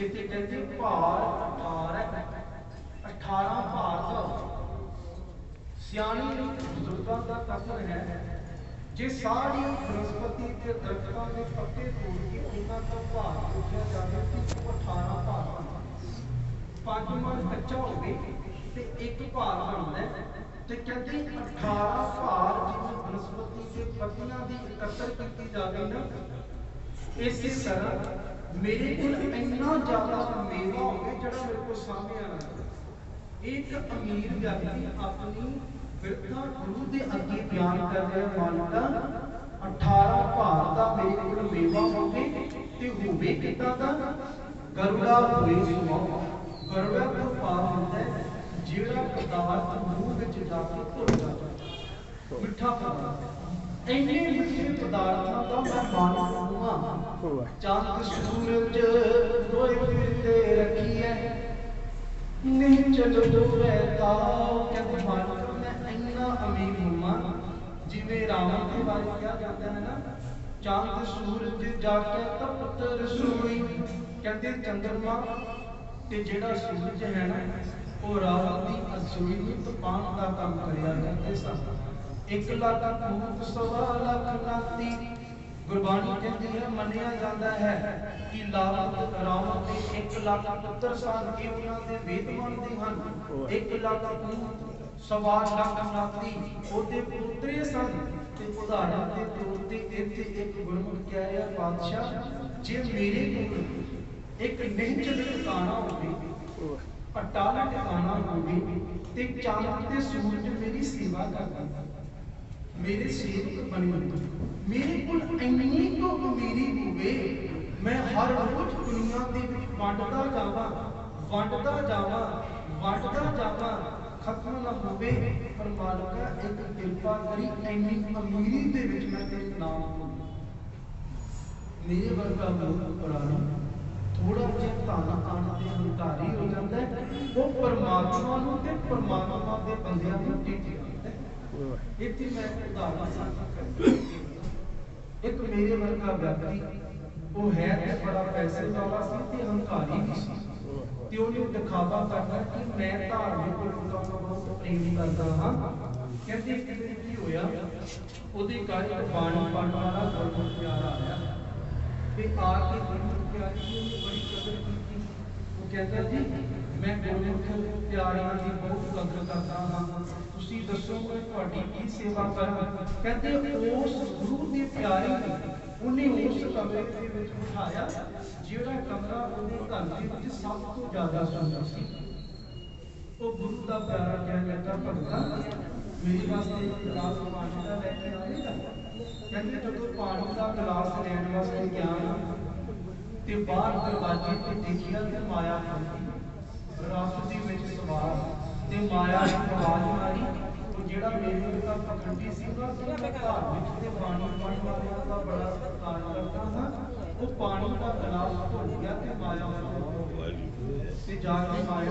ਕਿਤੇ ਕਹਿੰਦੇ ਭਾਰ 18 18 ਭਾਰ ਦਾ। ਸਿਆਣੀ ਬਜ਼ੁਰਗਾਂ ਦਾ ਕਥਨ ਹੈ ਜੇ ਸਾਰੀ ਬਨਸਪਤੀ ਤੇ ਦਰਖਤਾਂ ਦੇ ਪੱਤੇ ਤੋੜ ਕੇ ਉਹਨਾਂ ਦਾ ਭਾਰ ਪੁੱਛਿਆ ਜਾਵੇ ਕਿ 18 ਭਾਰ ਪੰਜ ਮਣ ਕੱਚਾ ਹੋਵੇ ਤੇ ਇੱਕ ਭਾਰ ਬਣਦਾ ਤੇ ਕਹਿੰਦੇ 18 ਭਾਰ ਜਿਵੇਂ ਬਨਸਪਤੀ ਦੇ ਪੱਤੀਆਂ ਦੀ ਇਕੱਤਰ ਕੀਤੀ ਜਾਵੇ ਨਾ, ਇਸੇ ਤਰ੍ਹਾਂ ਮੇਰੇ ਕੋਲ ਇੰਨਾ ਜ਼ਿਆਦਾ ਮੇਵਾ ਹੋਵੇ ਜਿਹੜਾ ਮੇਰੇ ਕੋਲ ਸਾਹਮਣੇ ਆਣਾ ਇੱਕ ਅਮੀਰ ਵਿਅਕਤੀ ਆਪਣੀ ਵਿਰਤਾ ਗੁਰੂ ਦੇ ਅੱਗੇ ਬਿਆਨ ਕਰ ਰਿਹਾ ਮਾਨਤਾ 18 ਭਾਰ ਦਾ ਮੇਰੇ ਕੋਲ ਮੇਵਾ ਹੋਵੇ ਤੇ ਹੋਵੇ ਕਿਤਾ ਦਾ? ਗਰੁੜਾ ਹੋਏ ਸੁਭਾਅ ਗਰੁੜਾ ਤੋਂ ਭਾਵ ਹੁੰਦਾ ਜਿਹੜਾ ਪਦਾਰਥ ਮੂੰਹ ਵਿੱਚ ਜਾ ਕੇ ਘੁਲ ਜਾਂਦਾ ਮਿੱਠਾ ਪਦਾਰਥ ਇੰਨੇ ਮਿੱਠੇ ਪਦਾਰਥਾਂ ਦਾ ਮੈਂ ਮਾਨਕ ਹਾਂ ਚੰਦ ਸੂਰਜ ਦੋਏ ਫਿਰਦੇ ਰੱਖੀਐ। ਨਹੀਂ ਚਲੋ ਦੋਰੇ ਤਾਉ ਕਹਿੰਦੇ ਮਾਨਕ ਮੈਂ ਇੰਨਾ ਅਮੀਰ ਹੁਮਾ ਜਿਵੇਂ ਰਾਵਣ ਦੇ ਬਾਰੇ ਕਿਹਾ ਜਾਂਦਾ ਹੈ ਨਾ ਚੰਦ ਸੂਰਜ ਜਾ ਕੇ ਤਪਤ ਰਸੋਈ ਕਹਿੰਦੇ ਚੰਦਰਮਾ ਤੇ ਜਿਹੜਾ ਸੂਰਜ ਹੈ ਨਾ ਉਹ ਰਾਵਣ ਦੀ ਅਸੂਈ ਨੂੰ ਤਪਾਉਣ ਦਾ ਕੰਮ ਕਰਿਆ ਕਰਦੇ ਸਨ। ਇੱਕ ਲੱਖ ਭੂਤ ਸਵਾ ਲੱਖ ਨਾਤੀ ਗੁਰਬਾਣੀ ਕਹਿੰਦੀ ਹੈ, ਮੰਨਿਆ ਜਾਂਦਾ ਹੈ ਕਿ ਲਾਵਤ ਰਾਵਣ ਦੇ 1 ਲੱਖ ਪੁੱਤਰ ਸਨ ਕਿ ਉਹਨਾਂ ਦੇ ਵੇਦ ਮੰਨਦੇ ਹਨ। 1 ਲੱਖ ਭੂਤ ਸਵਾ ਲੱਖ ਨਾਤੀ, ਉਹਦੇ ਪੁੱਤਰੇ ਸਨ ਤੇ ਉਦਾਹਰਨ ਦੇ ਤੌਰ ਤੇ ਇੱਥੇ ਇੱਕ ਗੁਰਮੁਖ ਕਹਿ ਰਿਹਾ, ਪਾਤਸ਼ਾਹ, ਜੇ ਮੇਰੇ ਕੋਲ ਇੱਕ ਨਿਹਚਲ ਟਿਕਾਣਾ ਹੋਵੇ ਅਟਾਲਾ ਟਿਕਾਣਾ ਹੋਵੇ ਤੇ ਚੰਦ ਤੇ ਸੂਰਜ ਮੇਰੀ ਸੇਵਾ ਕਰਦਾ ਮੇਰੇ ਸੇਵਕ ਬਣੇ ਮੇਰੇ ਕੋਲ ਇੰਨੀ ਕੁ ਅਮੀਰੀ ਹੋਵੇ, ਮੈਂ ਹਰ ਰੋਜ਼ ਦੁਨੀਆ ਦੇ ਵਿੱਚ ਵੰਡਦਾ ਜਾਵਾਂ ਵੰਡਦਾ ਜਾਵਾਂ ਵੰਡਦਾ ਜਾਵਾਂ। ਖਤਮ ਨਾ ਹੋਵੇ ਪਰ ਮਾਲਕਾ ਇੱਕ ਕਿਰਪਾ ਕਰੀ, ਇੰਨੀ ਅਮੀਰੀ ਦੇ ਵਿੱਚ ਮੈਂ ਤੇਰੇ ਨਾਮ ਨੂੰ ਮੇਰੇ ਵਰਗਾ ਮੂਰਖ ਪ੍ਰਾਣੀ ਥੋੜਾ ਜਿਹਾ ਧਨ ਆਣ ਤੇ ਹੰਕਾਰੀ ਹੋ ਜਾਂਦਾ ਉਹ ਪਰਮਾਤਮਾ ਨੂੰ ਤੇ ਪਰਮਾਤਮਾ ਦੇ ਬੰਦਿਆਂ ਨੂੰ ਟਿਕ ਇੱਥੇ ਮੈਂ ਇੱਕ ਉਦਾਹਰਨ ਸਾਂਝਾ ਕਰਦਾ ਇੱਕ ਮੇਰੇ ਵਰਗਾ ਵਿਅਕਤੀ, ਉਹ ਹੈ ਤੇ ਬੜਾ ਪੈਸੇ ਵਾਲਾ ਸੀ ਤੇ ਹੰਕਾਰੀ ਵੀ ਸੀ। ਤੇ ਉਹਨੇ ਦਿਖਾਵਾ ਕਰਨਾ ਕਿ ਮੈਂ ਧਾਰਮਿਕ ਲੋਕਾਂ ਨੂੰ ਬਹੁਤ ਪ੍ਰੇਮ ਕਰਦਾ ਹਾਂ। ਕਹਿੰਦੇ ਇੱਕ ਦਿਨ ਕੀ ਹੋਇਆ? ਉਹਦੇ ਘਰ ਇੱਕ ਬਾਣੀ ਪੜਨ ਵਾਲਾ ਗੁਰਮੁਖ ਪਿਆਰਾ ਆਇਆ। ਤੇ ਆ ਕੇ ਗੁਰਮੁਖ ਪਿਆਰੀ ਜੀ ਉਹਨੇ ਬੜੀ ਕਦਰ ਕੀਤੀ। ਉਹ ਕਹਿੰਦਾ ਜੀ ਮੈਂ ਗੁਰਮੁਖ ਪਿਆਰਿਆਂ ਦੀ ਬਹੁਤ ਕਦਰ ਕਰਦਾ ਹਾਂ। ਤੁਸੀਂ ਦੱਸੋ ਮੈਂ ਤੁਹਾਡੀ ਕੀ ਸੇਵਾ ਕਰਾਂ ਕਹਿੰਦੇ ਉਸ ਗੁਰੂ ਦੇ ਪਿਆਰੇ ਨੂੰ ਉਹਨੇ ਉਸ ਕਮਰੇ ਦੇ ਵਿੱਚ ਬਿਠਾਇਆ, ਜਿਹੜਾ ਕਮਰਾ ਉਹਦੇ ਘਰ ਦੇ ਵਿੱਚ ਸਭ ਤੋਂ ਜ਼ਿਆਦਾ ਸੁੰਦਰ ਸੀ। ਉਹ ਗੁਰੂ ਦਾ ਪਿਆਰਾ ਕਹਿਣ ਲੱਗਾ ਭਗਤਾ ਮੇਰੇ ਵਾਸਤੇ ਇੱਕ ਗਲਾਸ ਪਾਣੀ ਦਾ ਲੈ ਕੇ ਆਵੇਗਾ? ਕਹਿੰਦੇ ਜਦੋਂ ਪਾਣੀ ਦਾ ਗਲਾਸ ਲੈਣ ਵਾਸਤੇ ਗਿਆ ਤੇ ਬਾਹਰ ਦਰਵਾਜ਼ੇ ਤੇ ਦੇਖਿਆ ਤੇ ਮਾਇਆ ਖੜੀ ਰਸ ਦੇ ਵਿੱਚ ਸਵਾਰ ਤੇ ਮਾਇਆ ਨੇ ਆਵਾਜ਼ ਮਾਰੀ। ਉਹ ਜਿਹੜਾ ਮੇਰੇ ਉੱਤੇ ਪਖੰਡੀ ਸੀ ਨਾ ਕਿ ਤੇ ਪਾਣੀ ਪਾਣੀ ਵਾਲਿਆਂ ਦਾ ਬੜਾ ਸਤਿਕਾਰ ਕਰਦਾ ਹਾਂ ਉਹ ਪਾਣੀ ਦਾ ਗਲਾਸ ਭੁੱਲ ਗਿਆ ਤੇ ਮਾਇਆ ਨੂੰ ਤੇ ਜਾ ਕੇ ਮਾਇਆ